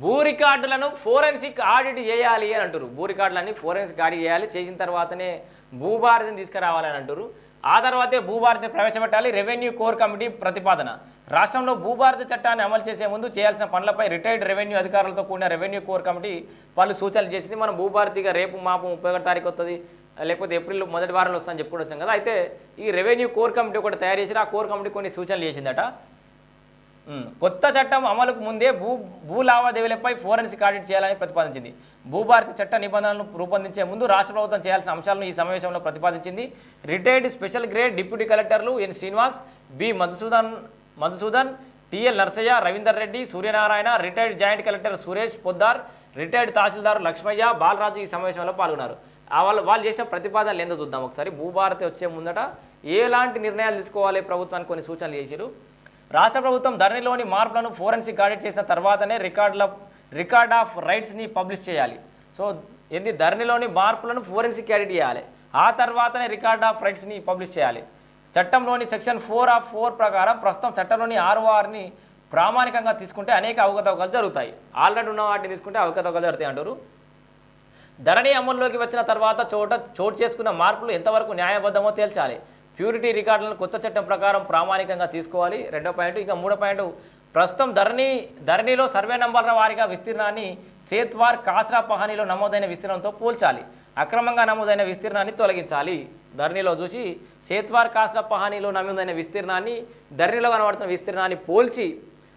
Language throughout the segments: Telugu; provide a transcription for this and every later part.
భూ రికార్డులను ఫోరెన్సిక్ ఆడిట్ చేయాలి అని అంటారు భూ రికార్డులన్నీ ఫోరెన్సిక్ ఆడిట్ చేయాలి. చేసిన తర్వాతనే భూభారతిని తీసుకురావాలని అంటారు ఆ తర్వాతే భూభారతిని ప్రవేశపెట్టాలి. రెవెన్యూ కోర్ కమిటీ ప్రతిపాదన. రాష్ట్రంలో భూభారతి చట్టాన్ని అమలు చేసే ముందు చేయాల్సిన పనులపై రిటైర్డ్ రెవెన్యూ అధికారులతో కూడిన రెవెన్యూ కోర్ కమిటీ పలు సూచనలు చేసింది. మనం భూభారతిగా రేపు మాపు ముప్పై ఒకటి తారీఖు వస్తుంది లేకపోతే ఏప్రిల్ మొదటి వారంలో వస్తుందని చెప్పుకుంటూ వచ్చినాం కదా. అయితే ఈ రెవెన్యూ కోర్ కమిటీ ఒకటి తయారు చేసి ఆ కోర్ కమిటీ కొన్ని సూచనలు చేసిందట. కొత్త చట్టం అమలుకు ముందే భూ భూ లావాదేవీలపై ఫోరెన్సిక్ ఆడిట్ చేయాలని ప్రతిపాదించింది. భూభారతి చట్ట నిబంధనలను రూపొందించే ముందు రాష్ట్ర ప్రభుత్వం చేయాల్సిన అంశాలను ఈ సమావేశంలో ప్రతిపాదించింది. రిటైర్డ్ స్పెషల్ గ్రేడ్ డిప్యూటీ కలెక్టర్లు N Srinivas B Madhusudan Madhusudan TL Narsaiah Ravinder Reddy Suryanarayana retired joint collector Suresh Poddar retired tahsildar Lakshmaiah Balaraju ఈ సమావేశంలో పాల్గొన్నారు. వాళ్ళు వాళ్ళు చేసిన ప్రతిపాదనలు ఏందో చూద్దాం ఒకసారి. భూభారతి వచ్చే ముందట ఎలాంటి నిర్ణయాలు తీసుకోవాలి ప్రభుత్వానికి కొన్ని సూచనలు చేశారు రాష్ట్ర ప్రభుత్వం ధరణిలోని మార్పులను ఫోరెన్సిక్ ఆడిట్ చేసిన తర్వాతనే రికార్డుల రికార్డ్ ఆఫ్ రైట్స్ని పబ్లిష్ చేయాలి. సో ఏంది? ధరణిలోని మార్పులను ఫోరెన్సిక్ ఆడిట్ చేయాలి. ఆ తర్వాతనే రికార్డ్ ఆఫ్ రైట్స్ని పబ్లిష్ చేయాలి. చట్టంలోని సెక్షన్ ఫోర్ ఆఫ్ ఫోర్ ప్రకారం ప్రస్తుతం చట్టంలోని ఆర్ఓఆర్ని ప్రామాణికంగా తీసుకుంటే అనేక అవకతవకలు జరుగుతాయి. ఆల్రెడీ ఉన్న వాటిని తీసుకుంటే అవకతవకలు జరుగుతాయి అంటారు. ధరణి అమల్లోకి వచ్చిన తర్వాత చోట చోటు చేసుకున్న మార్పులు ఎంతవరకు న్యాయబద్ధమో తేల్చాలి. ప్యూరిటీ రికార్డులను కొత్త చట్టం ప్రకారం ప్రామాణికంగా తీసుకోవాలి. రెండో పాయింట్. ఇక మూడో పాయింట్. ప్రస్తుతం ధరణి ధరణిలో సర్వే నంబర్ల వారీగా విస్తీర్ణాన్ని సేత్వార్ కాస్రా పహానీలో నమోదైన విస్తీర్ణంతో పోల్చాలి. అక్రమంగా నమోదైన విస్తీర్ణాన్ని తొలగించాలి. ధరణిలో చూసి సేత్వార్ కాస్రా పహానీలో నమోదైన విస్తీర్ణాన్ని ధరణిలో కనబడుతున్న విస్తీర్ణాన్ని పోల్చి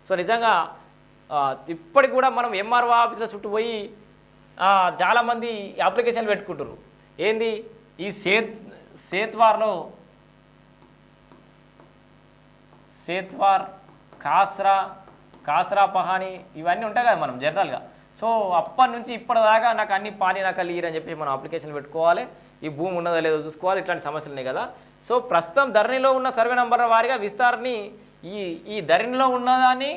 సో నిజంగా ఇప్పటికి కూడా మనం ఎంఆర్ఓ ఆఫీసుల చుట్టూ పోయి చాలామంది అప్లికేషన్లు పెట్టుకుంటారు ఏంది? ఈ సేత్ సేత్వార్లో సేత్వార్ కాస్రా కాస్రా పహాని ఇవన్నీ ఉంటాయి కదా మనం జనరల్గా. సో అప్పటి నుంచి ఇప్పటిదాకా నాకు అన్ని పాని నాకు లీర్ అని చెప్పి మనం అప్లికేషన్ పెట్టుకోవాలి. ఈ భూమి ఉన్నదో లేదో చూసుకోవాలి. ఇట్లాంటి సమస్యలు ఉన్నాయి కదా. సో ప్రస్తుతం ధరణిలో ఉన్న సర్వే నంబర్ వారిగా విస్తారని ఈ ఈ ధరణిలో ఉన్నదాన్ని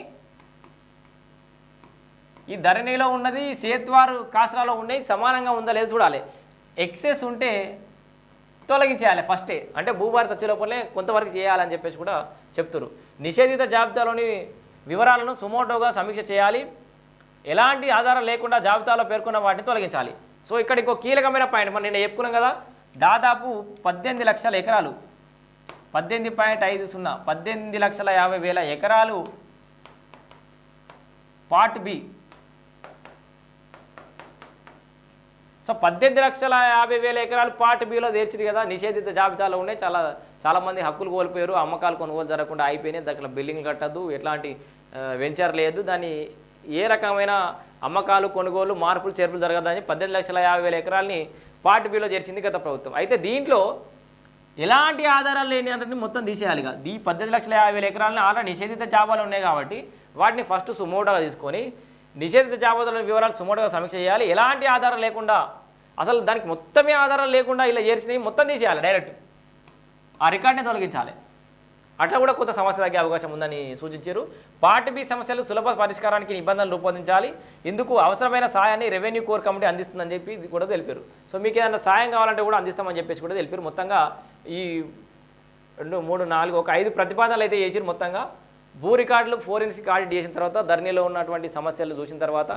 ఈ ధరణిలో ఉన్నది సేత్వారు కాసరాలో ఉన్నది సమానంగా ఉందా లేదు చూడాలి. ఎక్సెస్ ఉంటే తొలగించేయాలి ఫస్టే అంటే భూభారత వచ్చే లోపలే కొంతవరకు చేయాలని చెప్పేసి కూడా చెప్తున్నారు నిషేధిత జాబితాలోని వివరాలను సుమోటోగా సమీక్ష చేయాలి. ఎలాంటి ఆధారం లేకుండా జాబితాలో పేర్కొన్న వాటిని తొలగించాలి. సో ఇక్కడ ఇంకో కీలకమైన పాయింట్ మనం నేను చెప్పుకున్నాం కదా దాదాపు పద్దెనిమిది లక్షల ఎకరాలు. పద్దెనిమిది పాయింట్ ఐదు సున్నా పద్దెనిమిది లక్షల యాభై వేల ఎకరాలు పార్ట్ బి సో పద్దెనిమిది లక్షల యాభై వేల ఎకరాలు పార్ట్ బిలో తీర్చింది కదా. నిషేధిత జాబితాలో ఉండే చాలా చాలామంది హక్కులు కోల్పోయారు. అమ్మకాలు కొనుగోలు జరగకుండా అయిపోయినాయి. దాంట్లో బిల్డింగ్ కట్టద్దు. ఎట్లాంటి వెంచర్ లేదు. దాన్ని ఏ రకమైన అమ్మకాలు కొనుగోలు మార్పులు చేర్పులు జరగదని పద్దెనిమిది లక్షల యాభై వేల ఎకరాలని పార్ట్ బిలో చేర్చింది గత ప్రభుత్వం. అయితే దీంట్లో ఎలాంటి ఆధారాలు లేని అంటే మొత్తం తీసేయాలి ఈ పద్దెనిమిది లక్షల యాభై వేల ఎకరాలని ఆల్రెడీ నిషేధిత జాబాలు ఉన్నాయి కాబట్టి వాటిని ఫస్ట్ సుమోటోగా తీసుకొని నిషేధిత జాబితాల వివరాలు సుమోటోగా సమీక్ష చేయాలి. ఎలాంటి ఆధారం లేకుండా అసలు దానికి మొత్తమే ఆధారం లేకుండా ఇలా చేర్చినవి మొత్తం తీసేయాలి డైరెక్ట్. ఆ రికార్డ్ని తొలగించాలి. అట్లా కూడా కొంత సమస్య తగ్గే అవకాశం ఉందని సూచించారు. పార్ట్ బి సమస్యలు సులభ పరిష్కారానికి నిబంధనలు రూపొందించాలి. ఇందుకు అవసరమైన సాయాన్ని రెవెన్యూ కోర్ కమిటీ అందిస్తుందని చెప్పి ఇది కూడా తెలిపారు. సో మీకు ఏదైనా సాయం కావాలంటే కూడా అందిస్తామని చెప్పేసి కూడా తెలిపారు. మొత్తంగా ఈ రెండు మూడు నాలుగు ఒక ఐదు ప్రతిపాదనలు అయితే చేసిరు మొత్తంగా. భూ రికార్డులు ఫోరెన్సిక్ ఆడిట్ చేసిన తర్వాత ధరణిలో ఉన్నటువంటి సమస్యలు చూసిన తర్వాత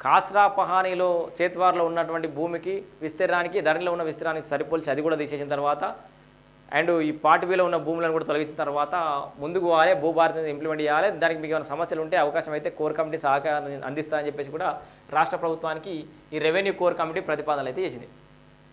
కాస్రా పహానీలో సేత్వార్లో ఉన్నటువంటి భూమికి విస్తీర్ణానికి ధరణిలో ఉన్న విస్తీర్ణానికి సరిపోల్చి అది కూడా తీసేసిన తర్వాత అండ్ ఈ పార్ట్ ఉన్న భూములను కూడా తొలగించిన తర్వాత ముందుకు పోవాలి భూభారతిని ఇంప్లిమెంట్ చేయాలి దానికి మీకు ఏమైనా సమస్యలు ఉంటే అవకాశం అయితే కోర్ కమిటీ సహకారం అందిస్తా అని చెప్పేసి కూడా రాష్ట్ర ప్రభుత్వానికి ఈ రెవెన్యూ కోర్ కమిటీ ప్రతిపాదనలు అయితే చేసింది.